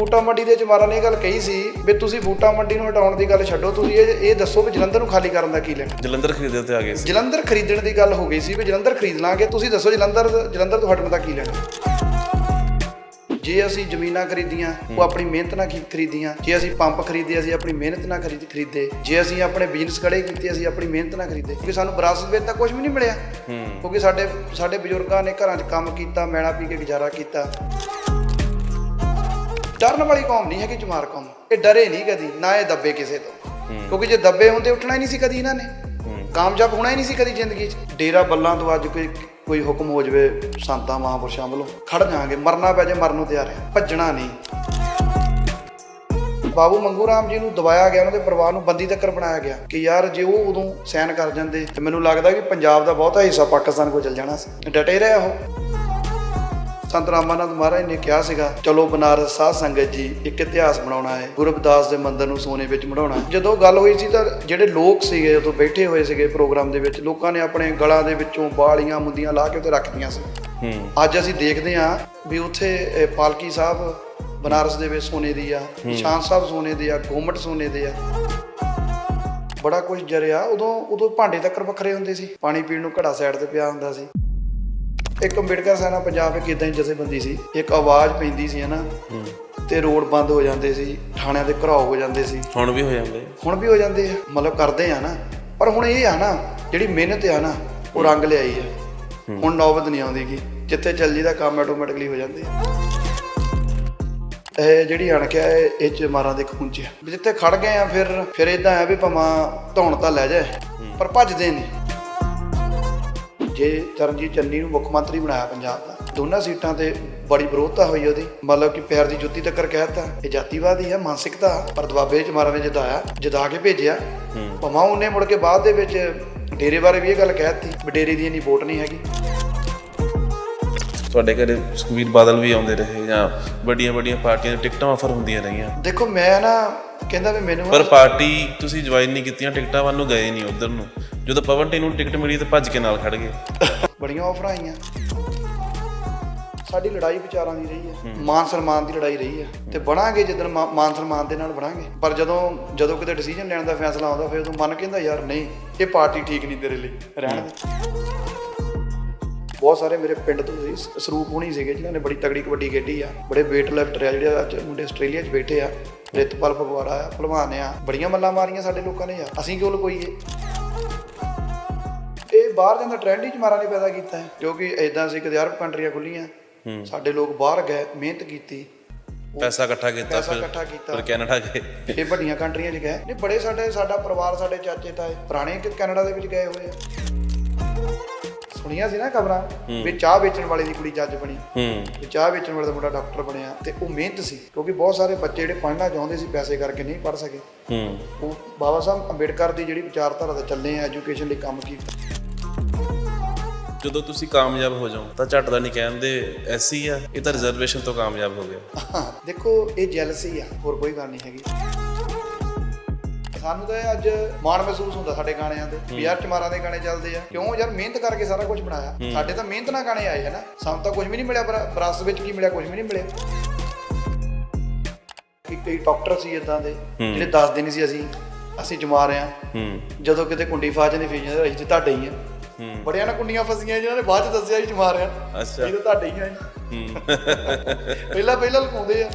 ਬੂਟਾ ਮੰਡੀ ਦੇ ਚਮਾਰਾਂ ਨੇ ਇਹ ਗੱਲ ਕਹੀ ਸੀ ਵੀ ਤੁਸੀਂ ਬੂਟਾ ਮੰਡੀ ਨੂੰ ਹਟਾਉਣ ਦੀ ਗੱਲ ਛੱਡੋ ਤੁਸੀਂ ਇਹ ਇਹ ਦੱਸੋ ਵੀ ਜਲੰਧਰ ਨੂੰ ਖਾਲੀ ਕਰਨ ਦਾ ਕੀ ਲੈਣਾ ਜਲੰਧਰ ਖਰੀਦੇ ਤੇ ਆ ਗਏ ਸੀ। ਜਲੰਧਰ ਖਰੀਦਣ ਦੀ ਗੱਲ ਹੋ ਗਈ ਸੀ ਵੀ ਜਲੰਧਰ ਖਰੀਦ ਲਾਂਗੇ ਤੁਸੀਂ ਦੱਸੋ ਜਲੰਧਰ ਜਲੰਧਰ ਤੋਂ ਹਟਣ ਦਾ ਕੀ ਲੈਣਾ ਜੇ ਅਸੀਂ ਜ਼ਮੀਨਾਂ ਖਰੀਦੀਆਂ ਉਹ ਆਪਣੀ ਮਿਹਨਤ ਨਾਲ ਕੀ ਖਰੀਦੀਆਂ ਜੇ ਅਸੀਂ ਪੰਪ ਖਰੀਦੇ ਅਸੀਂ ਆਪਣੀ ਮਿਹਨਤ ਨਾਲ ਖਰੀਦ ਖਰੀਦੇ ਜੇ ਅਸੀਂ ਆਪਣੇ ਬਿਜ਼ਨਸ ਖੜੇ ਕੀਤੇ ਅਸੀਂ ਆਪਣੀ ਮਿਹਨਤ ਨਾਲ ਖਰੀਦੇ ਕਿਉਂਕਿ ਸਾਨੂੰ ਵਿਰਾਸਤ ਵਿੱਚ ਤਾਂ ਕੁਝ ਵੀ ਨਹੀਂ ਮਿਲਿਆ। ਕਿਉਂਕਿ ਸਾਡੇ ਸਾਡੇ ਬਜ਼ੁਰਗਾਂ ਨੇ ਘਰਾਂ 'ਚ ਕੰਮ ਕੀਤਾ ਮੈਣਾ ਪੀ ਕੇ ਗੁਜ਼ਾਰਾ ਕੀਤਾ। ਡਰਨ ਵਾਲੀ ਕੌਮ ਨਹੀਂ ਹੈਗੀ ਜਮਾਰ ਕੌਮ। ਇਹ ਡਰੇ ਨਹੀਂ ਕਦੀ ਨਾ ਇਹ ਦੱਬੇ ਕਿਸੇ ਤੋਂ। ਕਿਉਂਕਿ ਜੇ ਦੱਬੇ ਹੁੰਦੇ ਉੱਠਣਾ ਹੀ ਨਹੀਂ ਸੀ ਕਦੀ ਇਹਨਾਂ ਨੇ। ਕਾਮਯਾਬ ਹੋਣਾ ਹੀ ਨਹੀਂ ਸੀ ਕਦੀ ਜ਼ਿੰਦਗੀ 'ਚ। ਡੇਰਾ ਬੱਲਾਂ ਤੋਂ ਅੱਜ ਕੋਈ ਕੋਈ ਹੁਕਮ ਹੋ ਜਵੇ ਸੰਤਾਂ ਮਹਾਂਪੁਰਸ਼ਾਂ ਵੱਲੋਂ ਖੜ ਜਾਾਂਗੇ ਮਰਨਾ ਪੈ ਜੇ ਮਰਨ ਨੂੰ ਤਿਆਰ ਹੈ। ਭੱਜਣਾ ਨਹੀਂ। ਬਾਬੂ ਮੰਗੂ ਰਾਮ ਜੀ ਨੂੰ ਦਬਾਇਆ ਗਿਆ ਉਹਨਾਂ ਦੇ ਪਰਿਵਾਰ ਨੂੰ ਬੰਦੀ ਤੱਕ ਬਣਾਇਆ ਗਿਆ ਕਿ ਯਾਰ ਜੇ ਉਹ ਉਦੋਂ ਸਾਈਨ ਕਰ ਜਾਂਦੇ ਤੇ ਮੈਨੂੰ ਲੱਗਦਾ ਕਿ ਪੰਜਾਬ ਦਾ ਬਹੁਤਾ ਹਿੱਸਾ ਪਾਕਿਸਤਾਨ ਕੋਲ ਚਲ ਜਾਣਾ ਸੀ। ਡਟੇ ਰਹੇ ਉਹ। ਸੰਤ ਰਾਮਾਨੰਦ ਮਹਾਰਾਜ ਨੇ ਕਿਹਾ ਸੀਗਾ ਚਲੋ ਬਨਾਰਸ ਸਾਧ ਸੰਗਤ ਜੀ ਇੱਕ ਇਤਿਹਾਸ ਬਣਾਉਣਾ ਹੈ ਗੁਰੂ ਰਵਿਦਾਸ ਦੇ ਮੰਦਿਰ ਨੂੰ ਸੋਨੇ ਵਿੱਚ ਮੜਾਉਣਾ। ਜਦੋਂ ਗੱਲ ਹੋਈ ਸੀ ਤਾਂ ਜਿਹੜੇ ਲੋਕ ਸੀਗੇ ਉਦੋਂ ਬੈਠੇ ਹੋਏ ਸੀਗੇ ਪ੍ਰੋਗਰਾਮ ਦੇ ਵਿੱਚ ਲੋਕਾਂ ਨੇ ਆਪਣੇ ਗਲਾਂ ਦੇ ਵਿੱਚੋਂ ਬਾਲੀਆਂ ਮੁੰਦੀਆਂ ਲਾ ਕੇ ਉੱਤੇ ਰੱਖਦੀਆਂ ਸੀ। ਹੂੰ। ਅੱਜ ਅਸੀਂ ਦੇਖਦੇ ਹਾਂ ਵੀ ਉੱਥੇ ਪਾਲਕੀ ਸਾਹਿਬ ਬਨਾਰਸ ਦੇ ਵਿੱਚ ਸੋਨੇ ਦੀ ਆ ਨਿਸ਼ਾਨ ਸਾਹਿਬ ਸੋਨੇ ਦੇ ਆ ਗੋਮਟ ਸੋਨੇ ਦੇ ਆ। ਬੜਾ ਕੁਝ ਜਰਿਆ ਉਦੋਂ ਉਦੋਂ ਭਾਂਡੇ ਤੱਕ ਵੱਖਰੇ ਹੁੰਦੇ ਸੀ ਪਾਣੀ ਪੀਣ ਨੂੰ ਘੜਾ ਸਾਈਡ ਤੇ ਪਿਆ ਹੁੰਦਾ ਸੀ। ਇੱਕ ਅੰਬੇਡਕਰ ਸੈਨਾ ਪੰਜਾਬ ਇੱਕ ਇਦਾਂ ਹੀ ਜਥੇਬੰਦੀ ਸੀ। ਇੱਕ ਆਵਾਜ਼ ਪੈਂਦੀ ਸੀ ਹਨਾ ਤੇ ਰੋਡ ਬੰਦ ਹੋ ਜਾਂਦੇ ਸੀ ਥਾਣਿਆਂ ਦੇ ਘਰਾਓ ਹੋ ਜਾਂਦੇ ਸੀ। ਹੁਣ ਵੀ ਹੋ ਜਾਂਦੇ? ਹੁਣ ਵੀ ਹੋ ਜਾਂਦੇ ਆ ਮਤਲਬ ਕਰਦੇ ਆ ਨਾ। ਪਰ ਹੁਣ ਇਹ ਆ ਨਾ ਜਿਹੜੀ ਮਿਹਨਤ ਆ ਨਾ ਉਹ ਰੰਗ ਲਿਆਈ ਆ। ਹੁਣ ਨੌਬਤ ਨਹੀਂ ਆਉਂਦੀ ਗੀ। ਜਿੱਥੇ ਚੱਲ ਜੀਦਾ ਕੰਮ ਆਟੋਮੈਟਿਕਲੀ ਹੋ ਜਾਂਦੇ ਆ। ਇਹ ਜਿਹੜੀ ਅਣਖ ਹੈ ਇਹ ਚ ਮਾਰਾਂ ਦੇ ਖੂਨ ਚ ਆ। ਵੀ ਜਿੱਥੇ ਖੜ ਗਏ ਆ ਫਿਰ ਫਿਰ ਇਦਾਂ ਆ ਵੀ ਭਮਾ ਧੌਣ ਤਾਂ ਲੈ ਜਾਏ। ਪਰ ਭੱਜਦੇ ਨਹੀਂ। ਜੇ ਚਰਨਜੀਤ ਚੰਨੀ ਨੂੰ ਮੁੱਖ ਮੰਤਰੀ ਬਣਾਇਆ ਪੰਜਾਬ ਦਾ ਦੋਨਾਂ ਸੀਟਾਂ ਤੇ ਬੜੀ ਵਿਰੋਧਤਾ ਹੋਈ ਉਹਦੀ। ਮਤਲਬ ਕਿ ਪੈਰ ਦੀ ਜੁੱਤੀ ਤੱਕਰ ਕਹਿਤਾ। ਇਹ ਜਾਤੀਵਾਦੀ ਹੈ ਮਾਨਸਿਕਤਾ ਪਰ ਦਬਾਬੇ ਚ ਮਾਰਾ ਨੇ ਜਿਤਾਇਆ ਜਿਤਾ ਕੇ ਭੇਜਿਆ। ਭਮਾ ਉਹਨੇ ਮੁੜ ਕੇ ਬਾਅਦ ਦੇ ਵਿੱਚ ਡੇਰੇ ਬਾਰੇ ਵੀ ਇਹ ਗੱਲ ਕਹਿਤੀ ਵੀ ਡੇਰੇ ਦੀ ਇੰਨੀ ਵੋਟ ਨਹੀਂ ਹੈਗੀ। ਤੁਹਾਡੇ ਘਰੇ ਸੁਖਵੀਰ ਬਾਦਲ ਵੀ ਆਉਂਦੇ ਰਹੇ ਜਾਂ ਵੱਡੀਆਂ ਵੱਡੀਆਂ ਪਾਰਟੀਆਂ ਦੀਆਂ ਟਿਕਟਾਂ ਆਫਰ ਹੁੰਦੀਆਂ ਰਹੀਆਂ। ਦੇਖੋ ਮੈਂ ਨਾ ਕਹਿੰਦਾ ਵੀ ਮੈਨੂੰ ਪਰ ਪਾਰਟੀ ਤੁਸੀਂ ਜੁਆਇਨ ਨਹੀਂ ਕੀਤੀਆਂ ਟਿਕਟਾਂ ਵੱਲ ਨੂੰ ਗਏ ਨਹੀਂ ਉਧਰ ਨੂੰ। ਜਦੋਂ ਪਵਨ ਟੀ ਨੂੰ ਟਿਕਟ ਮਿਲੀ ਤੇ ਭੱਜ ਕੇ ਨਾਲ ਖੜ ਗਏ। ਬੜੀਆਂ ਆਫਰਾਂ ਆਈਆਂ। ਸਾਡੀ ਲੜਾਈ ਵਿਚਾਰਾਂ ਦੀ ਰਹੀ ਹੈ। ਮਾਨ ਸਨਮਾਨ ਦੀ ਲੜਾਈ ਰਹੀ ਹੈ। ਤੇ ਬਣਾਂਗੇ ਜਦੋਂ ਮਾਨ ਸਨਮਾਨ ਦੇ ਨਾਲ ਬਣਾਂਗੇ। ਪਰ ਜਦੋਂ ਜਦੋਂ ਕਿਤੇ ਡਿਸੀਜਨ ਲੈਣ ਦਾ ਫੈਸਲਾ ਆਉਂਦਾ ਫਿਰ ਉਦੋਂ ਮਨ ਕਹਿੰਦਾ ਯਾਰ ਨਹੀਂ ਇਹ ਪਾਰਟੀ ਠੀਕ ਨਹੀਂ ਤੇਰੇ ਲਈ ਰਹਿਣ ਦੇ। ਬਹੁਤ ਸਾਰੇ ਮੇਰੇ ਪਿੰਡ ਤੋਂ ਸੀ ਸਰੂਪ ਹੋਣੀ ਸੀਗੇ ਜਿਨ੍ਹਾਂ ਨੇ ਬੜੀ ਤਗੜੀ ਕਬੱਡੀ ਖੇਡੀ ਆ। ਬੜੇ weight ਲਿਫਟਰ ਆ ਜਿਹੜੇ ਅੱਜ ਮੁੰਡੇ ਆਸਟ੍ਰੇਲੀਆ 'ਚ ਬੈਠੇ ਆ ਰਿਤਪਾਲ ਫਗਵਾੜਾ ਆ ਭਲਵਾਨ ਆ ਬੜੀਆਂ ਮੱਲਾਂ ਮਾਰੀਆਂ ਸਾਡੇ ਲੋਕਾਂ ਨੇ ਯਾਰ ਅਸੀਂ ਕਿਉਂ ਲਕੋਈਏ? ਇਹ ਬਾਹਰ ਜਾਂਦਾ ਟ੍ਰੈਂਡ ਹੀ ਮਾਰਾ ਨੇ ਪੈਦਾ ਕੀਤਾ ਹੈ ਕਿਉਂਕਿ ਐਦਾਂ ਸੀ ਕਿ ਅਰਬ ਕੰਟਰੀਆਂ ਖੁੱਲੀਆਂ ਸਾਡੇ ਲੋਕ ਬਾਹਰ ਗਏ ਮਿਹਨਤ ਕੀਤੀ। ਪੈਸਾ ਇਕੱਠਾ ਕੀਤਾ ਫਿਰ ਫਿਰ ਕੈਨੇਡਾ ਗਏ। ਇਹ ਵੱਡੀਆਂ ਕੰਟਰੀਆਂ 'ਚ ਗਏ। ਨਹੀਂ ਬੜੇ ਸਾਡੇ ਸਾਡਾ ਪਰਿਵਾਰ ਸਾਡੇ ਚਾਚੇ ਤਾਏ ਪੁਰਾਣੇ ਕਿ ਕੈਨੇਡਾ ਦੇ ਵਿੱਚ ਗਏ ਹੋਏ ਆ। ਸੁਣੀਆਂ ਸੀ ਨਾ ਖਬਰਾਂ ਵੀ ਚਾਹ ਵੇਚਣ ਵਾਲੇ ਦੀ ਕੁੜੀ ਜੱਜ ਬਣੀ। ਹੂੰ। ਵੀ ਚਾਹ ਵੇਚਣ ਵਾਲਾ ਦਾ ਮੁੰਡਾ ਡਾਕਟਰ ਬਣਿਆ ਤੇ ਉਹ ਮਿਹਨਤ ਸੀ ਕਿਉਂਕਿ ਬਹੁਤ ਸਾਰੇ ਬੱਚੇ ਜਿਹੜੇ ਪੜ੍ਹਨਾ ਚਾਹੁੰਦੇ ਸੀ ਪੈਸੇ ਕਰਕੇ ਨਹੀਂ ਪੜ੍ਹ ਸਕੇ। ਹੂੰ। ਉਹ ਬਾਬਾ ਸਾਹਿਬ ਅੰਬੇਡਕਰ ਦੀ ਜਿਹੜੀ ਵਿਚਾਰਧਾਰਾ ਤੇ ਚੱਲੇ ਆ ਐਜੂਕੇਸ਼ਨ ਲਈ ਕੰਮ ਕੀਤਾ। ਜਦੋਂ ਤੁਸੀਂ ਕਾਮਯਾਬ ਹੋ ਜਾਓ ਤਾਂ ਝੱਟ ਦਾ ਨਹੀਂ ਕਹਿੰਦੇ ਐਸੀ ਆ ਇਹ ਤਾਂ ਰਿਜ਼ਰਵੇਸ਼ਨ ਤੋਂ ਕਾਮਯਾਬ ਹੋ ਗਿਆ। ਦੇਖੋ ਇਹ ਜੈਲਸੀ ਆ ਹੋਰ ਕੋਈ ਗੱਲ ਨਹੀਂ ਹੈਗੀ। ਸਾਨੂੰ ਤਾਂ ਅੱਜ ਮਾਣ ਮਹਿਸੂਸ ਹੁੰਦਾ ਸਾਡੇ ਗਾਣਿਆਂ ਦੇ ਵੀ ਯਾਰ ਚਮਾਰਾਂ ਦੇ ਗਾਣੇ ਚੱਲਦੇ ਆ। ਕਿਉਂ? ਯਾਰ ਮਿਹਨਤ ਕਰਕੇ ਸਾਰਾ ਕੁਝ ਬਣਾਇਆ। ਸਾਡੇ ਤਾਂ ਮਿਹਨਤ ਨਾਲ ਗਾਣੇ ਆਏ ਹੈ ਨਾ। ਸਾਨੂੰ ਤਾਂ ਕੁਝ ਵੀ ਨਹੀਂ ਮਿਲਿਆ ਪਰ ਵਿਰਾਸਤ ਵਿੱਚ ਕੀ ਮਿਲਿਆ ਕੁਝ ਵੀ ਨਹੀਂ ਮਿਲਿਆ। ਕਈ ਡਾਕਟਰ ਸੀ ਇਦਾਂ ਦੇ ਜਿਹੜੇ ਦੱਸਦੇ ਨਹੀਂ ਸੀ ਅਸੀਂ ਅਸੀਂ ਜਮਾ ਰਹੇ ਆ ਜਦੋਂ ਕਿਤੇ ਕੁੰਡੀ ਫਾਜ ਨੇ ਫੇਜ ਜਾਂਦੇ ਅਸੀਂ ਤੇ ਤੁਹਾਡੇ ਹੀ ਆ। ਬੜਿਆਂ ਨਾਲ ਕੁੰਡੀਆਂ ਫਸੀਆਂ ਜਿਨ੍ਹਾਂ ਨੇ ਬਾਅਦ ਚ ਦੱਸਿਆ ਸੀ ਜਮਾ ਰਿਆ ਅੱਛਾ। ਇਹ ਤਾਂ ਤੁਹਾਡੇ ਹੀ ਆ। ਪਹਿਲਾਂ ਪਹਿਲਾਂ ਲੁਕਾਉਂਦੇ ਆ।